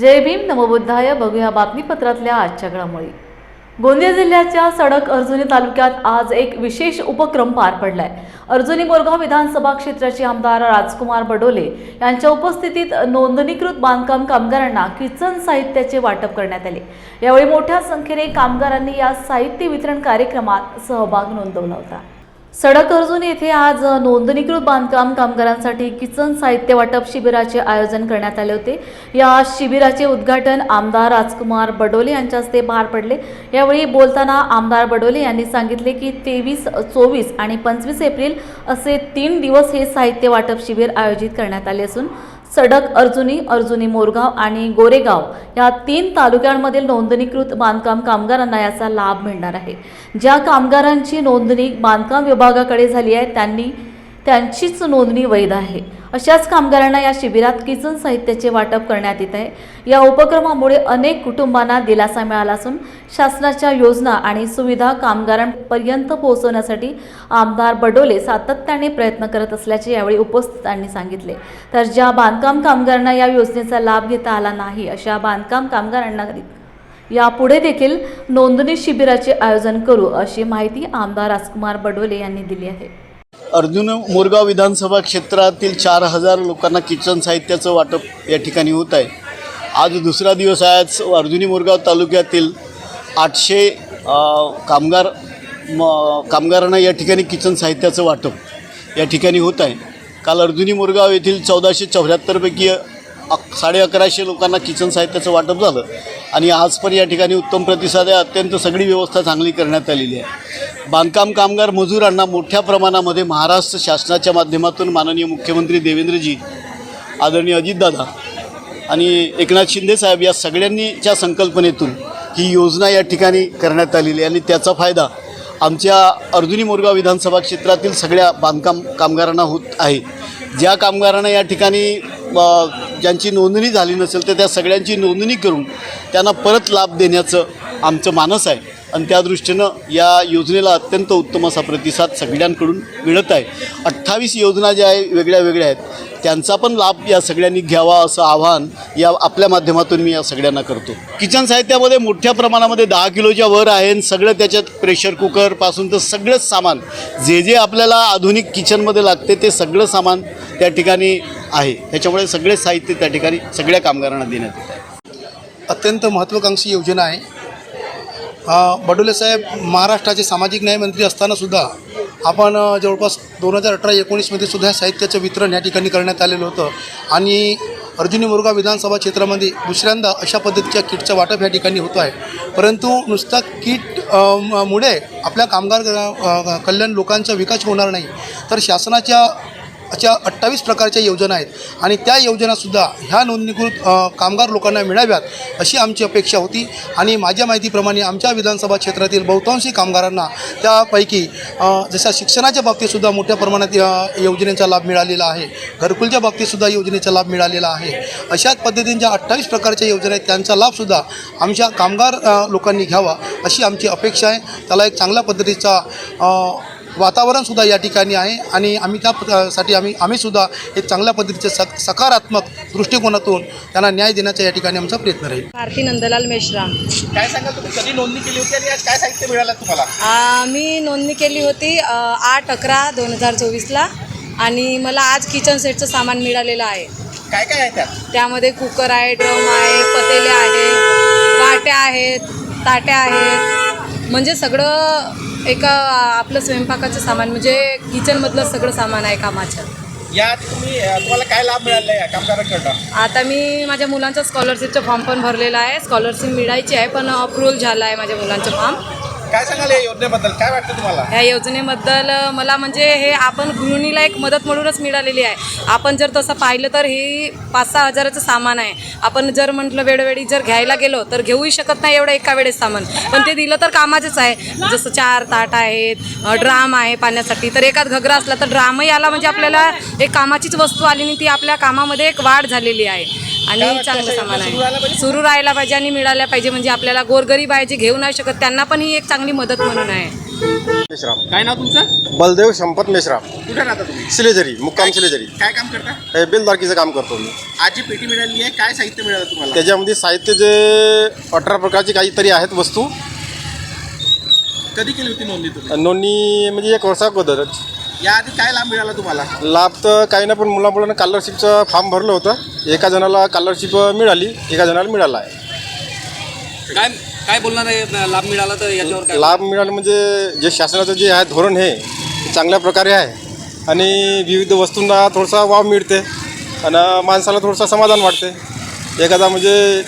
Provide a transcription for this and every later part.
जय भीम नमोबुद्धाय बघूया बातमीपत्रातल्या आजच्या घडामोडी. गोंदिया जिल्ह्याच्या सडक अर्जुनी तालुक्यात आज एक विशेष उपक्रम पार पडलाय. अर्जुनी मोरगाव विधानसभा क्षेत्राचे आमदार राजकुमार बडोले यांच्या उपस्थितीत नोंदणीकृत बांधकाम कामगारांना किचन साहित्याचे वाटप करण्यात आले. यावेळी मोठ्या संख्येने कामगारांनी या साहित्य वितरण कार्यक्रमात सहभाग नोंदवला होता. सडक अर्जुन येथे आज नोंदणीकृत बांधकाम कामगारांसाठी किचन साहित्य वाटप शिबिराचे आयोजन करण्यात आले होते. या शिबिराचे उद्घाटन आमदार राजकुमार बडोले यांच्या हस्ते पार पडले. यावेळी बोलताना आमदार बडोले यांनी सांगितले की तेवीस चोवीस आणि पंचवीस एप्रिल असे तीन दिवस हे साहित्य वाटप शिबिर आयोजित करण्यात आले असून सडक अर्जुनी अर्जुनी मोरगाव आणि गोरेगाव या तीन तालुक्यांमधील नोंदणीकृत बांधकाम कामगारांना याचा लाभ मिळणार आहे. ज्या कामगारांची नोंदणी बांधकाम विभागाकडे झाली आहे त्यांनी त्यांचीच नोंदणी वैध आहे. अशाच कामगारांना या शिबिरात किचन साहित्याचे वाटप करण्यात येत आहे. या उपक्रमामुळे अनेक कुटुंबांना दिलासा मिळाला असून शासनाच्या योजना आणि सुविधा कामगारांपर्यंत पोहोचवण्यासाठी आमदार बडोले सातत्याने प्रयत्न करत असल्याचे यावेळी उपस्थितांनी सांगितले. तर ज्या बांधकाम कामगारांना या योजनेचा लाभ घेता आला नाही अशा बांधकाम कामगारांना यापुढे देखील नोंदणी शिबिराचे आयोजन करू अशी माहिती आमदार राजकुमार बडोले यांनी दिली आहे. अर्जुन मोरगाव विधानसभा क्षेत्रातील चार हजार लोकांना किचन साहित्याचं वाटप या ठिकाणी होत आहे. आज दुसरा दिवस आहे. आज अर्जुनी मोरगाव तालुक्यातील आठशे कामगार म कामगारांना या ठिकाणी किचन साहित्याचं वाटप या ठिकाणी होत आहे. काल अर्जुनी मोरगाव येथील चौदाशे चौऱ्याहत्तरपैकी अक साडे अकराशे लोकांना किचन साहित्याचं वाटप झालं आणि आज पण या ठिकाणी उत्तम प्रतिसाद आहे. अत्यंत सगळी व्यवस्था चांगली करण्यात आलेली आहे. बांधकाम कामगार मजुरांना मोठ्या प्रमाणामध्ये महाराष्ट्र शासनाच्या माध्यमातून माननीय मुख्यमंत्री देवेंद्रजी आदरणीय अजितदादा आणि एकनाथ शिंदेसाहेब या सगळ्यांनीच्या संकल्पनेतून ही योजना या ठिकाणी करण्यात आलेली आहे. आणि त्याचा फायदा आमच्या अर्जुनी मोरगाव विधानसभा क्षेत्रातील सगळ्या बांधकाम कामगारांना होत आहे. ज्या कामगारांना या ठिकाणी ज्यांची नोंदणी झाली नसेल तर त्या सगळ्यांची नोंदणी करून त्यांना परत लाभ देण्याचं आमचं मानस आहे. आणि त्या दृष्टीनं या योजनेला अत्यंत उत्तम असा प्रतिसाद सगळ्यांकडून मिळत आहे. अठ्ठावीस योजना ज्या आहे वेगळ्या वेगळ्या आहेत. त्यांचा पण लाभ या सगळ्यांनी घ्यावा असं आव्हान या आपल्या माध्यमातून मी या सगळ्यांना करतो. किचन साहित्यामध्ये मोठ्या प्रमाणामध्ये दहा किलोच्या वर आहे आणि सगळं त्याच्यात प्रेशर कुकरपासून तर सगळंच सामान जे जे आपल्याला आधुनिक किचनमध्ये लागते ते सगळं सामान त्या ठिकाणी आहे. त्याच्यामुळे सगळे साहित्य त्या ठिकाणी सगळ्या कामगारांना देण्यात येत आहे. अत्यंत महत्त्वाकांक्षी योजना आहे. बडोले साहेब महाराष्ट्राचे सामाजिक न्यायमंत्री असतानासुद्धा आपण जवळपास दोन हजार अठरा एकोणीसमध्ये सुद्धा ह्या साहित्याचं वितरण या ठिकाणी करण्यात आलेलं होतं. आणि अर्जुनी मुर्गा विधानसभा क्षेत्रामध्ये दुसऱ्यांदा अशा पद्धतीच्या किटचं वाटप या ठिकाणी होतं आहे. परंतु नुसता किट मुळे आपल्या कामगार कल्याण लोकांचा विकास होणार नाही. तर शासनाच्या अशा अठ्ठावीस प्रकारच्या योजना आहेत. आणि त्या योजनासुद्धा ह्या नोंदणीकृत कामगार लोकांना मिळाव्यात अशी आमची अपेक्षा होती. आणि माझ्या माहितीप्रमाणे आमच्या विधानसभा क्षेत्रातील बहुतांशी कामगारांना त्यापैकी जशा शिक्षणाच्या बाबतीतसुद्धा मोठ्या प्रमाणात योजनेचा लाभ मिळालेला आहे घरकुलच्या बाबतीतसुद्धा योजनेचा लाभ मिळालेला आहे. अशाच पद्धतींच्या अठ्ठावीस प्रकारच्या योजना आहेत त्यांचा लाभसुद्धा आमच्या कामगार लोकांनी घ्यावा अशी आमची अपेक्षा आहे. त्याला एक चांगल्या पद्धतीचा वातावरणसुद्धा या ठिकाणी आहे आणि आम्ही त्यासाठी आम्ही आम्हीसुद्धा एक चांगल्या पद्धतीचे सक सकारात्मक दृष्टिकोनातून त्यांना न्याय देण्याचा या ठिकाणी आमचा प्रयत्न राहील. भारती नंदलाल मेश्राम. काय सांगाल तुम्ही? कधी नोंदणी केली होती आणि आज काय साहित्य मिळालं तुम्हाला? मी नोंदणी केली होती आठ अकरा दोन हजार चोवीसला आणि मला आज किचन सेटचं सामान मिळालेलं आहे. काय काय आहे त्यात? त्यामध्ये कुकर आहे ड्रम आहे पतेले आहे वाट्या आहेत ताट्या आहेत. म्हणजे सगळं एका आपलं स्वयंपाकाचं सामान म्हणजे किचनमधलं सगळं सामान आहे कामाचं. यात तुम्ही तुम्हाला काय लाभ मिळाला कामगारांकडनं? आता मी माझ्या मुलांचा स्कॉलरशिपचा फॉर्म पण भरलेला आहे. स्कॉलरशिप मिळायची आहे पण अप्रूव्हल झाला आहे माझ्या मुलांचं फॉर्म काय सांगाल या योजनेबद्दल? काय वाटतं तुम्हाला? ह्या योजनेबद्दल मला म्हणजे हे आपण गृहिणीला एक मदत म्हणूनच मिळालेली आहे. आपण जर तसं पाहिलं तर हे पाच सहा हजाराचं सामान आहे. आपण जर म्हटलं वेळोवेळी जर घ्यायला गेलो तर घेऊही शकत नाही एवढं एका वेळेस सामान. पण ते दिलं तर कामाचंच आहे. जसं चार ताट आहेत ड्राम आहे पाण्यासाठी. तर एकात घगरा असला तर ड्रामही आला म्हणजे आपल्याला एक कामाचीच वस्तू आली आणि ती आपल्या कामामध्ये एक वाढ झालेली आहे. आणि चांगलं सामान आहे? सुरू राहायला पाहिजे आणि मिळाल्या पाहिजे. म्हणजे आपल्याला गोरगरीब आहे जे घेऊ नाही शकत त्यांना पण ही एक चांगली मदत म्हणून आहे. मेश्राम. काय नाव तुमचं? बलदेव संपत मेश्राम. कुठे राहता तुम्ही? सिलेजरी मुक्काम सिलेजरी काय काम करता? हे बेलदारकीचं काम करतो मी. आज जी पेटी मिळाली आहे. काय साहित्य मिळालं तुम्हाला? त्याच्यामध्ये साहित्य जे अठरा प्रकारची काहीतरी आहेत वस्तू. कधी केली होती नोंदणी तुम्ही? नोंदणी म्हणजे एक वर्षा अगोदरच याआधी काय लाभ मिळाला तुम्हाला? लाभ तर काही नाही पण मुलामुलांना स्कॉलरशिपचं फॉर्म भरलं होतं. एका जणाला स्कॉलरशिप मिळाली एका जणाला मिळाला आहे. काय काय बोलणार आहे? लाभ मिळाला तर याच्यावर काय? लाभ मिळालं म्हणजे जे शासनाचं जे आहे धोरण हे ते चांगल्या प्रकारे आहे. आणि विविध वस्तूंना थोडासा वाव मिळते. आणि माणसाला थोडंसं समाधान वाटते. एखादा म्हणजे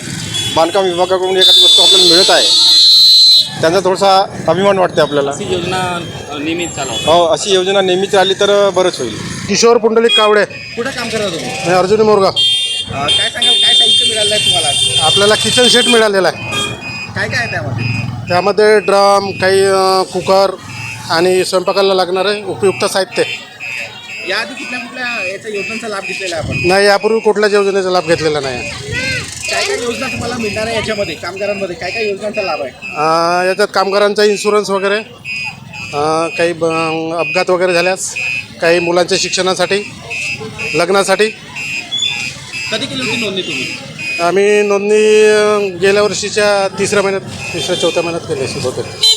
बांधकाम विभागाकडून एखादी वस्तू आपल्याला मिळत आहे त्यांचा थोडासा अभिमान वाटते आपल्याला. अशी योजना अ, नियमित चालवतात हो अशी योजना नेहमीच राहिली तर बरंच होईल. किशोर पुंडलिक कावडे. कुठं काम करता तुम्ही? आणि अर्जुनी मोरगाव अं, काय सांगाल? काय साहित्य मिळालं आहे तुम्हाला? आपल्याला किचन सेट मिळालेला आहे. काय काय आहे त्यामध्ये? त्यामध्ये ड्रम काही अ, कुकर आणि स्वयंपाकाला लागणारे उपयुक्त साहित्य. याआधी कुठल्या कुठल्या याच्या योजनांचा लाभ घेतलेला आहे आपण? नाही यापूर्वी कुठल्याच योजनेचा लाभ घेतलेला नाही. काय काय योजना तुम्हाला मिळणार आहे याच्यामध्ये कामगारांमध्ये? काय काय योजनांचा लाभ आहे? अ, याच्यात कामगारांचा इन्शुरन्स वगैरे अ, काही ब अपघात वगैरे झाल्यास काही मुलांच्या शिक्षणासाठी लग्नासाठी. कधी केली होती नोंदणी तुम्ही? आम्ही नोंदणी गेल्या वर्षीच्या तिसऱ्या महिन्यात तिसऱ्या चौथ्या महिन्यात केली अशी बहुतेक